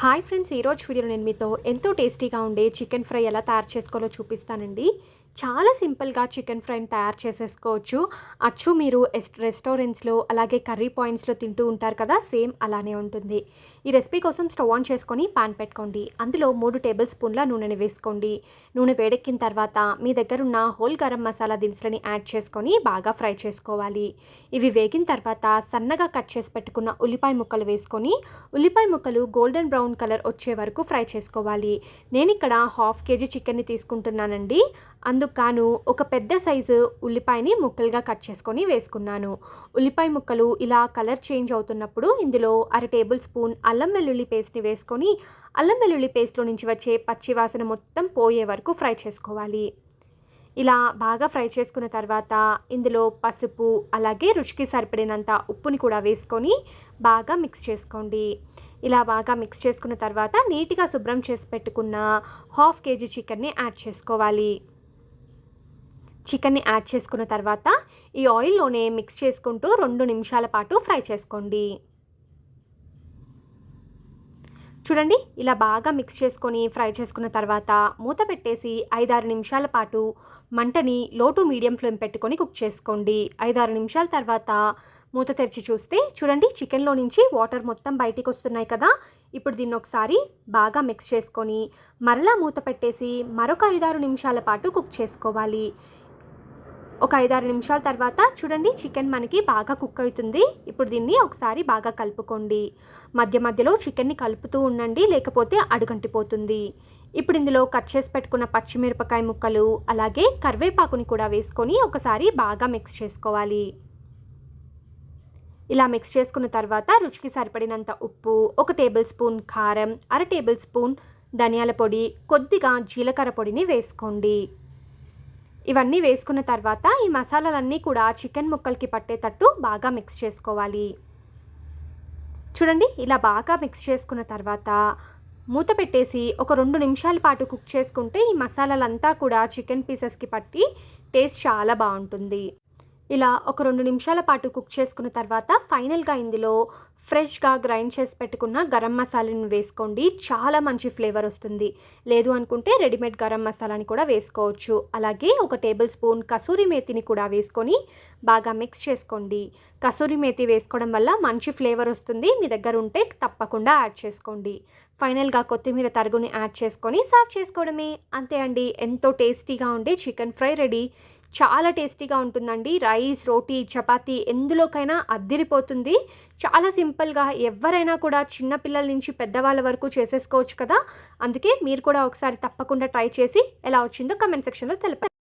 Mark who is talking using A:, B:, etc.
A: Hi friends ఈరోజు వీడియోలో నేను మీతో ఎంతో టేస్టీగా ఉండే చికెన్ ఫ్రై ఎలా తయారు చేసుకోవాలో చూపిస్తానండి. చాలా సింపుల్గా చికెన్ ఫ్రైని తయారు చేసేసుకోవచ్చు. అచ్చు మీరు ఎస్ రెస్టారెంట్స్లో అలాగే కర్రీ పాయింట్స్లో తింటూ ఉంటారు కదా సేమ్ అలానే ఉంటుంది. ఈ రెసిపీ కోసం స్టవ్ ఆన్ చేసుకొని పాన్ పెట్టుకోండి. అందులో మూడు టేబుల్ స్పూన్ల నూనెని వేసుకోండి. నూనె వేడెక్కిన తర్వాత మీ దగ్గర ఉన్న హోల్ గరం మసాలా దినుసులని యాడ్ చేసుకొని బాగా ఫ్రై చేసుకోవాలి. ఇవి వేగిన తర్వాత సన్నగా కట్ చేసి పెట్టుకున్న ఉల్లిపాయ ముక్కలు వేసుకొని ఉల్లిపాయ ముక్కలు గోల్డెన్ బ్రౌన్ కలర్ వచ్చే వరకు ఫ్రై చేసుకోవాలి. నేను ఇక్కడ హాఫ్ కేజీ చికెన్ని తీసుకుంటున్నానండి. అందుకు ఒక పెద్ద సైజు ఉల్లిపాయని ముక్కలుగా కట్ చేసుకొని వేసుకున్నాను. ఉల్లిపాయ ముక్కలు ఇలా కలర్ చేంజ్ అవుతున్నప్పుడు ఇందులో అర టేబుల్ స్పూన్ అల్లం వెల్లుల్లి పేస్ట్ని వేసుకొని అల్లం వెల్లుల్లి పేస్ట్లో నుంచి వచ్చే పచ్చి వాసన మొత్తం పోయే వరకు ఫ్రై చేసుకోవాలి. ఇలా బాగా ఫ్రై చేసుకున్న తర్వాత ఇందులో పసుపు అలాగే రుచికి సరిపడినంత ఉప్పుని కూడా వేసుకొని బాగా మిక్స్ చేసుకోండి. ఇలా బాగా మిక్స్ చేసుకున్న తర్వాత నీట్గా శుభ్రం చేసి పెట్టుకున్న హాఫ్ కేజీ చికెన్ని యాడ్ చేసుకోవాలి. చికెన్ని యాడ్ చేసుకున్న తర్వాత ఈ ఆయిల్లోనే మిక్స్ చేసుకుంటూ రెండు నిమిషాల పాటు ఫ్రై చేసుకోండి. చూడండి ఇలా బాగా మిక్స్ చేసుకొని ఫ్రై చేసుకున్న తర్వాత మూత పెట్టేసి ఐదారు నిమిషాల పాటు మంటని లో టు మీడియం ఫ్లేమ్ పెట్టుకొని కుక్ చేసుకోండి. ఐదారు నిమిషాల తర్వాత మూత తెరిచి చూస్తే చూడండి చికెన్లో నుంచి వాటర్ మొత్తం బయటికి వస్తున్నాయి కదా. ఇప్పుడు దీన్ని ఒకసారి బాగా మిక్స్ చేసుకొని మరలా మూత పెట్టేసి మరొక ఐదారు నిమిషాల పాటు కుక్ చేసుకోవాలి. ఒక ఐదారు నిమిషాల తర్వాత చూడండి చికెన్ మనకి బాగా కుక్ అవుతుంది. ఇప్పుడు దీన్ని ఒకసారి బాగా కలుపుకోండి. మధ్య మధ్యలో చికెన్ని కలుపుతూ ఉండండి లేకపోతే అడుగంటిపోతుంది. ఇప్పుడు ఇందులో కట్ చేసి పెట్టుకున్న పచ్చిమిరపకాయ ముక్కలు అలాగే కరివేపాకుని కూడా వేసుకొని ఒకసారి బాగా మిక్స్ చేసుకోవాలి. ఇలా మిక్స్ చేసుకున్న తర్వాత రుచికి సరిపడినంత ఉప్పు ఒక టేబుల్ స్పూన్ కారం అర టేబుల్ స్పూన్ ధనియాల పొడి కొద్దిగా జీలకర్ర పొడిని వేసుకోండి. ఇవన్నీ వేసుకున్న తర్వాత ఈ మసాలాలన్నీ కూడా చికెన్ ముక్కలకి పట్టేటట్టు బాగా మిక్స్ చేసుకోవాలి. చూడండి ఇలా బాగా మిక్స్ చేసుకున్న తర్వాత మూత పెట్టేసి ఒక రెండు నిమిషాల పాటు కుక్ చేసుకుంటే ఈ మసాలాలంతా కూడా చికెన్ పీసెస్కి పట్టి టేస్ట్ చాలా బాగుంటుంది. ఇలా ఒక రెండు నిమిషాల పాటు కుక్ చేసుకున్న తర్వాత ఫైనల్గా ఇందులో ఫ్రెష్గా గ్రైండ్ చేసి పెట్టుకున్న గరం మసాలాను వేసుకోండి. చాలా మంచి ఫ్లేవర్ వస్తుంది. లేదు అనుకుంటే రెడీమేడ్ గరం మసాలాని కూడా వేసుకోవచ్చు. అలాగే ఒక టేబుల్ స్పూన్ కసూరి మేతిని కూడా వేసుకొని బాగా మిక్స్ చేసుకోండి. కసూరి మేతి వేసుకోవడం వల్ల మంచి ఫ్లేవర్ వస్తుంది. మీ దగ్గర ఉంటే తప్పకుండా యాడ్ చేసుకోండి. ఫైనల్గా కొత్తిమీర తరుగుని యాడ్ చేసుకొని సర్వ్ చేసుకోవడమే. అంతే అండి. ఎంతో టేస్టీగా ఉండే చికెన్ ఫ్రై రెడీ. చాలా టేస్టీగా ఉంటుందండి. రైస్ రోటీ చపాతీ ఎందులోకైనా అద్దిరిపోతుంది. చాలా సింపుల్గా ఎవరైనా కూడా చిన్నపిల్లల నుంచి పెద్దవాళ్ళ వరకు చేసేసుకోవచ్చు కదా. అందుకే మీరు కూడా ఒకసారి తప్పకుండా ట్రై చేసి ఎలా వచ్చిందో కమెంట్ సెక్షన్లో తెలిపారు